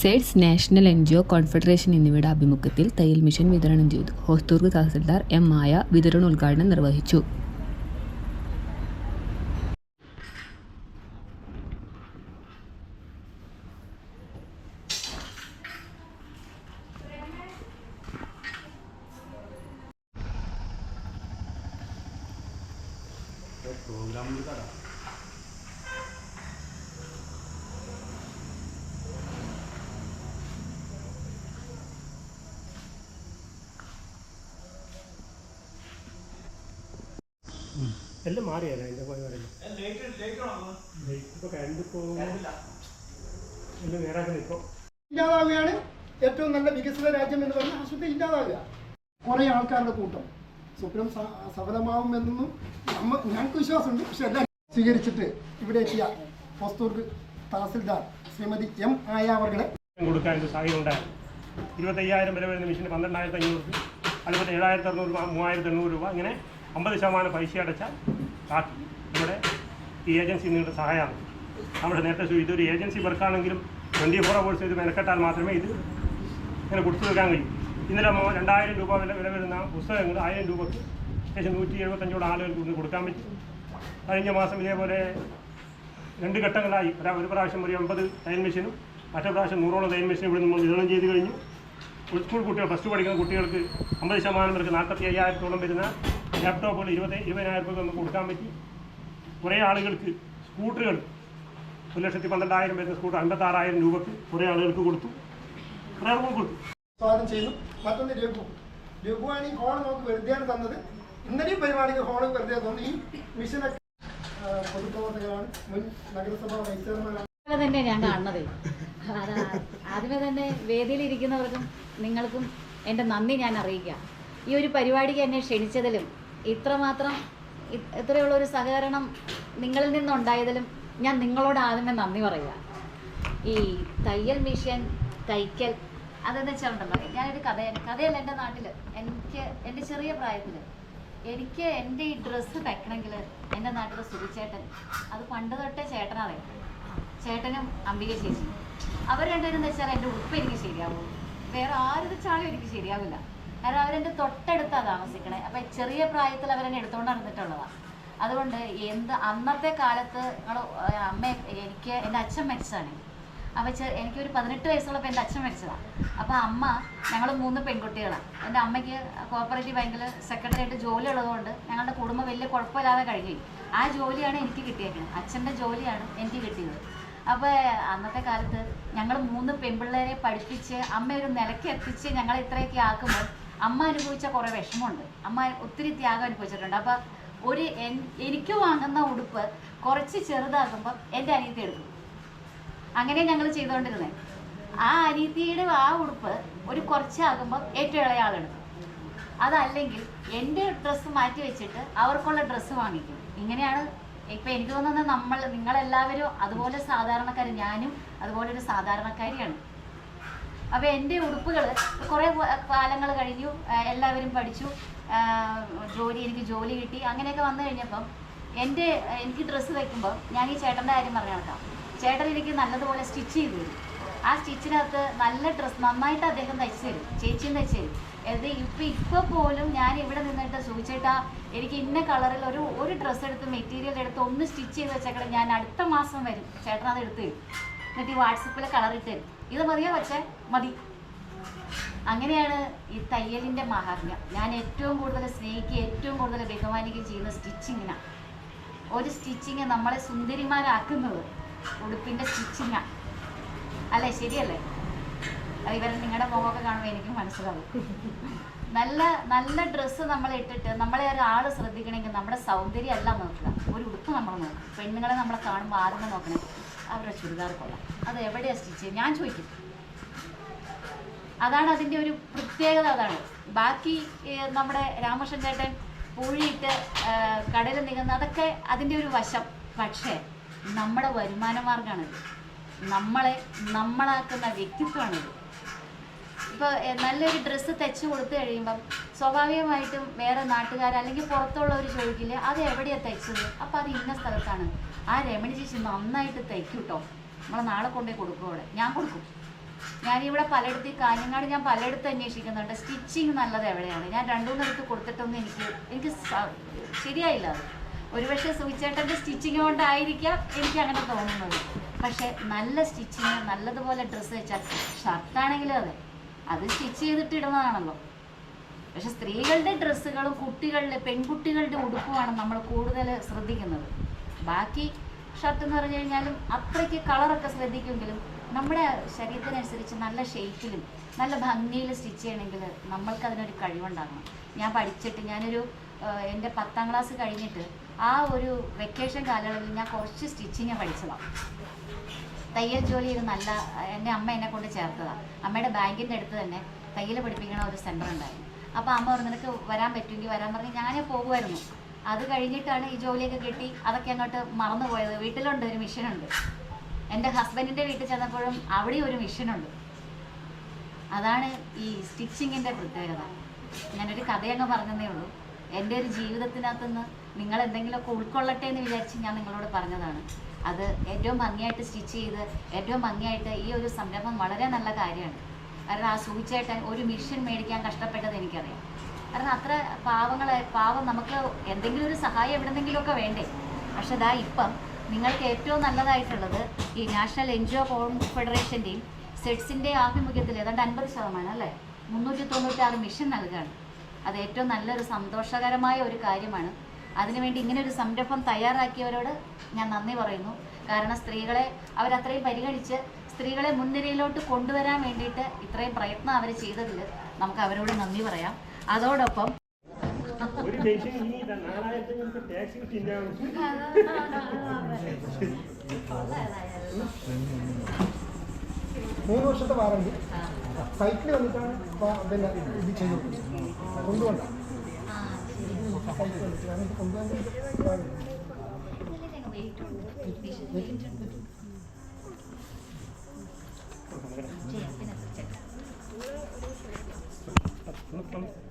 Sides national N G O confederation എന്നിവയുടെ ആഭിമുഖ്യത്തിൽ തയ്യൽ മിഷൻ വിതരണം ചെയ്തു. ഹോസ്തൂർഗ് തഹസിൽദാർ എം മായ വിതരണോദ്ഘാടനം നിർവഹിച്ചു. എല്ലാം മാറിയല്ല അതിന്റെ പോയി പറയുന്നത് എല്ലാം നേരാക്കണം ഇല്ലാതാവുകയാണ്. ഏറ്റവും നല്ല വികസിത രാജ്യം എന്ന് പറഞ്ഞാൽ ആശുപത്രി ഇല്ലാതാവുക. കുറേ ആൾക്കാരുടെ കൂട്ടം. സ്വപ്നം സഫലമാവും എന്നൊന്നും നമ്മ ഞങ്ങൾക്ക് വിശ്വാസമുണ്ട്. പക്ഷെ എല്ലാം സ്വീകരിച്ചിട്ട് ഇവിടെ എത്തിയ ഹോസ്തൂർ തഹസിൽദാർ ശ്രീമതി എം ആയാവർകളെ കൊടുക്കാൻ ഒരു സാഹചര്യം ഉണ്ടായിരുന്നു ഇരുപത്തയ്യായിരം വില വരുന്ന മെഷീന് പന്ത്രണ്ടായിരത്തി അഞ്ഞൂറ് രൂപ അതുപോലെ ഏഴായിരത്തി അറുന്നൂറ് രൂപ മൂവായിരത്തി എണ്ണൂറ് രൂപ ഇങ്ങനെ അമ്പത് ശതമാനം പൈസ അടച്ചാൽ ബാക്കി നമ്മുടെ ഈ ഏജൻസി നിങ്ങളുടെ സഹായമാണ്. നമ്മുടെ നേരത്തെ ഇതൊരു ഏജൻസി വർക്കാണെങ്കിലും ട്വന്റി ഫോർ അവേഴ്സ് ഇത് മെനക്കെട്ടാൽ മാത്രമേ ഇത് ഇങ്ങനെ കൊടുത്തു തീർക്കാൻ കഴിയും. ഇന്നലെ രണ്ടായിരം രൂപ വില വില വരുന്ന പുസ്തകങ്ങൾ ആയിരം രൂപക്ക് ഏകദേശം നൂറ്റി എഴുപത്തഞ്ചോട് ആളുകൾക്ക് ഇന്ന് കൊടുക്കാൻ പറ്റും. കഴിഞ്ഞ മാസം ഇതേപോലെ രണ്ട് ഘട്ടങ്ങളായി. ഒരാ ഒരു പ്രാവശ്യം ഒരു എൺപത് തയ്യൽ മെഷീനും മറ്റേ പ്രാവശ്യം നൂറോളം തയ്യൽ മെഷീൻ ഇവിടെ നമ്മൾ വിതരണം ചെയ്ത് കഴിഞ്ഞു. സ്കൂൾ കുട്ടികൾ പ്ലസ് ടു പഠിക്കുന്ന കുട്ടികൾക്ക് അമ്പത് ശതമാനം പേർക്ക് നാൽപ്പത്തി അയ്യായിരത്തോളം വരുന്ന ലാപ്ടോപ്പുകൾ ഇരുപത് ഇരുപതിനായിരം രൂപ നമുക്ക് കൊടുക്കാൻ പറ്റി. കുറേ ആളുകൾക്ക് സ്കൂട്ടറുകൾ ഒരു ലക്ഷത്തി പന്ത്രണ്ടായിരം വരുന്ന സ്കൂട്ടർ അൻപത്താറായിരം രൂപക്ക് കുറേ ആളുകൾക്ക് കൊടുത്തു. കുറേ ആളുകൾ കൊടുത്തു. സ്വാഗതം ചെയ്യുന്നു. മറ്റൊന്ന് രഘു. രഘുവാണ് ഈ ഹോൾ നമുക്ക് വെറുതെയാണ് തന്നത്. ഇന്നലെയും പരിപാടിക്ക് ഹോൾ വെറുതെ തന്നു. ഈ മിഷനൊക്കെ പൊതുപ്രവർത്തകരാണ്. മുൻ നഗരസഭാ വൈസ് ചെയർമാനാണ് തന്നെ ഞാൻ കാണുന്നത്. ആദ്യമേ തന്നെ വേദിയിലിരിക്കുന്നവർക്കും നിങ്ങൾക്കും എന്റെ നന്ദി ഞാൻ അറിയിക്കാം. ഈ ഒരു പരിപാടിക്ക് എന്നെ ക്ഷണിച്ചതിലും ഇത്രമാത്രം ഇത്രയുള്ള ഒരു സഹകരണം നിങ്ങളിൽ നിന്നുണ്ടായതിലും ഞാൻ നിങ്ങളോട് ആദ്യമേ നന്ദി പറയുക. ഈ തയ്യൽ മിഷൻ തയ്ക്കൽ അതെന്ന് വെച്ചിട്ടുണ്ടല്ലോ ഞാനൊരു കഥ കഥയല്ല എന്റെ നാട്ടിൽ എനിക്ക് എന്റെ ചെറിയ പ്രായത്തിൽ എനിക്ക് എന്റെ ഈ ഡ്രസ്സ് തയ്ക്കണമെങ്കിൽ എന്റെ നാട്ടിലെ സുഖിച്ചേട്ടൻ അത് പണ്ട് തൊട്ടേ ചേട്ടനാണ് ചേട്ടനും അംബിക ചേച്ചി അവർ രണ്ടുപേരും എന്ന് വെച്ചാൽ എന്റെ ഉപ്പ് എനിക്ക് ശരിയാവും. വേറെ ആരുടെ ചാളും എനിക്ക് ശരിയാവില്ല. കാരണം അവരെന്റെ തൊട്ടടുത്താണ് താമസിക്കണേ. അപ്പം ചെറിയ പ്രായത്തിൽ അവരെന്നെ എടുത്തുകൊണ്ട് നടന്നിട്ടുള്ളതാണ് അതുകൊണ്ട് എന്ത് അന്നത്തെ കാലത്ത് ഞങ്ങൾ അമ്മ എനിക്ക് എന്റെ അച്ഛൻ മരിച്ചതാണ്. അപ്പോൾ എനിക്ക് ഒരു പതിനെട്ട് വയസ്സുള്ളപ്പോൾ എന്റെ അച്ഛൻ മരിച്ചതാണ് അപ്പോൾ അമ്മ ഞങ്ങൾ മൂന്ന് പെൺകുട്ടികളാണ് എന്റെ അമ്മയ്ക്ക് കോപ്പറേറ്റീവ് ബാങ്കിൽ സെക്രട്ടറി ആയിട്ട് ജോലി ഉള്ളതുകൊണ്ട് ഞങ്ങളുടെ കുടുംബം വലിയ കുഴപ്പമില്ലാതെ കഴിഞ്ഞു ആ ജോലിയാണ് എനിക്ക് കിട്ടിയേക്കുന്നത് അച്ഛന്റെ ജോലിയാണ് എനിക്ക് കിട്ടിയത്. അപ്പോൾ അന്നത്തെ കാലത്ത് ഞങ്ങൾ മൂന്ന് പെൺപിള്ളേരെ പഠിപ്പിച്ച് അമ്മ ഒരു നിലയ്ക്ക് എത്തിച്ച് ഞങ്ങളെ ഇത്രയൊക്കെ ആക്കുമ്പോൾ അമ്മ അനുഭവിച്ച കുറേ വിഷമമുണ്ട്. അമ്മ ഒത്തിരി ത്യാഗം അനുഭവിച്ചിട്ടുണ്ട്. അപ്പോൾ ഒരു എനിക്ക് വാങ്ങുന്ന ഉടുപ്പ് കുറച്ച് ചെറുതാകുമ്പോൾ എന്റെ അനിയത്തി എടുക്കും അങ്ങനെ ഞങ്ങൾ ചെയ്തുകൊണ്ടിരുന്നത് ആ അനിയത്തിയുടെ ആ ഉടുപ്പ് ഒരു കുറച്ചാകുമ്പോൾ ഏറ്റവും ഇളയ ആളെടുക്കും അതല്ലെങ്കിൽ എന്റെ ഡ്രസ്സ് മാറ്റി വെച്ചിട്ട് അവർക്കുള്ള ഡ്രസ്സ് വാങ്ങിക്കും. ഇങ്ങനെയാണ് ഇപ്പം എനിക്ക് തോന്നുന്നത് നമ്മൾ നിങ്ങളെല്ലാവരും അതുപോലെ സാധാരണക്കാർ ഞാനും അതുപോലെ ഒരു സാധാരണക്കാരിയാണ്. അപ്പോൾ എന്റെ ഉടുപ്പുകൾ കുറേ കാലങ്ങൾ കഴിഞ്ഞു എല്ലാവരും പഠിച്ചു ജോലി എനിക്ക് ജോലി കിട്ടി. അങ്ങനെയൊക്കെ വന്നു കഴിഞ്ഞപ്പം എന്റെ എനിക്ക് ഡ്രസ്സ് വെക്കുമ്പോൾ ഞാൻ ഈ ചേട്ടന്റെ കാര്യം പറഞ്ഞു നടക്കാം ചേട്ടൻ എനിക്ക് നല്ലതുപോലെ സ്റ്റിച്ച് ചെയ്ത് തരും. ആ സ്റ്റിച്ചിനകത്ത് നല്ല ഡ്രസ്സ് നന്നായിട്ട് അദ്ദേഹം തയ്ച്ചു തരും. ചേച്ചിയും തയ്ച്ചു തരും. എന്ത് ഇപ്പം ഇപ്പോൾ പോലും ഞാൻ ഇവിടെ നിന്നിട്ട് സൂചിച്ചേട്ടാ എനിക്ക് ഇന്ന കളറിൽ ഒരു ഒരു ഡ്രസ്സ് എടുത്ത് മെറ്റീരിയൽ എടുത്ത് ഒന്ന് സ്റ്റിച്ച് ചെയ്ത് വെച്ചേക്കണം ഞാൻ അടുത്ത മാസം വരും. ചേട്ടൻ അത് എടുത്ത് തരും. എന്നിട്ട് ഈ വാട്സപ്പിൽ ഇട്ട് തരും. ഇത് മതിയോ വെച്ചേ മതി. അങ്ങനെയാണ് ഈ തയ്യലിന്റെ മഹാത്മ്യം. ഞാൻ ഏറ്റവും കൂടുതൽ സ്നേഹിക്കുക ഏറ്റവും കൂടുതൽ ബഹുമാനിക്കുകയും ചെയ്യുന്ന സ്റ്റിച്ചിങ്ങിനാണ് ഒരു സ്റ്റിച്ചിങ് നമ്മളെ സുന്ദരിമാരാക്കുന്നത് ഉടുപ്പിന്റെ സ്റ്റിച്ചിങ്ങാണ് അല്ലേ? ശരിയല്ലേ? ഇവരെ നിങ്ങളുടെ മുഖമൊക്കെ കാണുമ്പോൾ എനിക്ക് മനസ്സിലാവും. നല്ല നല്ല ഡ്രസ്സ് നമ്മൾ ഇട്ടിട്ട് നമ്മളെ ഒരാൾ ശ്രദ്ധിക്കണമെങ്കിൽ നമ്മുടെ സൗന്ദര്യം അല്ല നോക്കുക. ഒരു ഉടുപ്പ് നമ്മൾ നോക്കും പെണ്ണുങ്ങളെ നമ്മളെ കാണുമ്പോൾ ആദ്യമേ നോക്കണേ? അവരുടെ ചുരിദാർ കൊള്ളാം. അത് എവിടെയാണ് സ്റ്റിച്ച് ചെയ്യുക? ഞാൻ ചോദിക്കും. അതാണ് അതിന്റെ ഒരു പ്രത്യേകത അതാണ്. ബാക്കി നമ്മുടെ രാമകൃഷ്ണൻ ചേട്ടൻ പൂഴിയിട്ട് കടയിൽ നിൽക്കുന്ന അതൊക്കെ അതിന്റെ ഒരു വശം. പക്ഷേ നമ്മുടെ വരുമാന മാർഗമാണിത് നമ്മളെ നമ്മളാക്കുന്ന വ്യക്തിത്വമാണിത്. ഇപ്പോൾ നല്ലൊരു ഡ്രസ്സ് തെച്ച് കൊടുത്തു കഴിയുമ്പം സ്വാഭാവികമായിട്ടും വേറെ നാട്ടുകാർ അല്ലെങ്കിൽ പുറത്തുള്ളവർ ചോദിക്കില്ലേ അത് എവിടെയാണ് തയ്ച്ചത്? അപ്പോൾ അത് ഇന്ന സ്ഥലത്താണ്. ആ രമണി ചേച്ചി നന്നായിട്ട് തയ്ക്കും കേട്ടോ നമ്മളെ നാളെ കൊണ്ടേ കൊടുക്കും അവിടെ. ഞാൻ കൊടുക്കും. ഞാനിവിടെ പലയിടത്ത് ഈ കാഞ്ഞങ്ങാട് ഞാൻ പലയിടത്ത് അന്വേഷിക്കുന്നുണ്ട്. സ്റ്റിച്ചിങ് നല്ലത് എവിടെയാണ്? ഞാൻ രണ്ടുമൂന്നിടത്ത് കൊടുത്തിട്ടൊന്നും എനിക്ക് എനിക്ക് ശരിയായില്ല അത്. ഒരുപക്ഷെ സുവിച്ചേട്ടന്റെ സ്റ്റിച്ചിങ് കൊണ്ടായിരിക്കാം എനിക്ക് അങ്ങനെ തോന്നുന്നത്. പക്ഷെ നല്ല സ്റ്റിച്ചിങ് നല്ലതുപോലെ ഡ്രസ്സ് വെച്ചാൽ ഷർട്ടാണെങ്കിലും അതെ. അത് സ്റ്റിച്ച് ചെയ്തിട്ട് ഇടുന്നതാണല്ലോ. പക്ഷെ സ്ത്രീകളുടെ ഡ്രസ്സുകളും കുട്ടികളുടെ പെൺകുട്ടികളുടെ ഉടുപ്പുമാണ് നമ്മൾ കൂടുതൽ ശ്രദ്ധിക്കുന്നത്. ബാക്കി ഷർട്ട് എന്ന് പറഞ്ഞു കഴിഞ്ഞാലും അത്രയ്ക്ക് കളറൊക്കെ ശ്രദ്ധിക്കുമെങ്കിലും നമ്മുടെ ശരീരത്തിനനുസരിച്ച് നല്ല ഷേപ്പിലും നല്ല ഭംഗിയിൽ സ്റ്റിച്ച് ചെയ്യണമെങ്കിൽ നമ്മൾക്ക് അതിനൊരു കഴിവുണ്ടാകണം. ഞാൻ പഠിച്ചിട്ട് ഞാനൊരു എന്റെ പത്താം ക്ലാസ് കഴിഞ്ഞിട്ട് ആ ഒരു വെക്കേഷൻ കാലയളവിൽ ഞാൻ കുറച്ച് സ്റ്റിച്ചിങ് പഠിച്ചതാണ് തയ്യൽ ജോലി ഒരു നല്ല എന്റെ അമ്മ എന്നെ കൊണ്ട് ചേർത്തതാണ് അമ്മയുടെ ബാങ്കിന്റെ അടുത്ത് തന്നെ തയ്യൽ പഠിപ്പിക്കണ ഒരു സെന്റർ ഉണ്ടായിരുന്നു. അപ്പോൾ അമ്മ പറഞ്ഞു നിനക്ക് വരാൻ പറ്റുമെങ്കിൽ വരാൻ പറഞ്ഞ് ഞാനേ പോകുമായിരുന്നു അത് കഴിഞ്ഞിട്ടാണ് ഈ ജോലിയൊക്കെ കിട്ടി. അതൊക്കെ അങ്ങോട്ട് മറന്നു പോയത്. വീട്ടിലുണ്ട് ഒരു മിഷനുണ്ട് എന്റെ ഹസ്ബൻഡിന്റെ വീട്ടിൽ ചെന്നപ്പോഴും അവിടെ ഒരു മിഷനുണ്ട് അതാണ് ഈ സ്റ്റിച്ചിങ്ങിന്റെ പ്രത്യേകത. ഞാനൊരു കഥയങ്ങ് പറഞ്ഞതേ ഉള്ളൂ. എന്റെ ഒരു ജീവിതത്തിനകത്തുനിന്ന് നിങ്ങൾ എന്തെങ്കിലുമൊക്കെ ഉൾക്കൊള്ളട്ടെ എന്ന് വിചാരിച്ച് ഞാൻ നിങ്ങളോട് പറഞ്ഞതാണ്. അത് ഏറ്റവും ഭംഗിയായിട്ട് സ്റ്റിച്ച് ചെയ്ത് ഏറ്റവും ഭംഗിയായിട്ട് ഈ ഒരു സംരംഭം വളരെ നല്ല കാര്യമാണ്. കാരണം ആ സൂചിച്ചായിട്ട് ഒരു മിഷൻ മേടിക്കാൻ കഷ്ടപ്പെട്ടത് എനിക്കറിയാം. കാരണം അത്ര പാവങ്ങളെ പാവം നമുക്ക് എന്തെങ്കിലും ഒരു സഹായം എവിടെന്നെങ്കിലുമൊക്കെ വേണ്ടേ? പക്ഷെ ദാ ഇപ്പം നിങ്ങൾക്ക് ഏറ്റവും നല്ലതായിട്ടുള്ളത് ഈ നാഷണൽ എൻ ജി ഒ കോൺഫെഡറേഷന്റെയും സെറ്റ്സിന്റെ ആഭിമുഖ്യത്തിൽ ഏതാണ്ട് അൻപത് ശതമാനം അല്ലേ? മുന്നൂറ്റി തൊണ്ണൂറ്റാറ് മിഷൻ നൽകുകയാണ് അത് ഏറ്റവും നല്ലൊരു സന്തോഷകരമായ ഒരു കാര്യമാണ്. അതിനുവേണ്ടി ഇങ്ങനെ ഒരു സംരംഭം തയ്യാറാക്കിയവരോട് ഞാൻ നന്ദി പറയുന്നു. കാരണം സ്ത്രീകളെ അവരത്രയും പരിഗണിച്ച് സ്ത്രീകളെ മുൻനിരയിലോട്ട് കൊണ്ടുവരാൻ വേണ്ടിയിട്ട് ഇത്രയും പ്രയത്നം അവർ ചെയ്തതിൽ നമുക്ക് അവരോട് നന്ദി പറയാം. അതോടൊപ്പം ഒരു ടെൻഷൻ ഇനി നാലായിരത്തി ടാക്സി മൂന്ന് വർഷത്തെ വാറണ്ടി. സൈക്കിൾ വന്നിട്ടാണ് പിന്നെ ഇത് ചെയ്തു കൊണ്ടുപോകണ്ട നമുക്ക്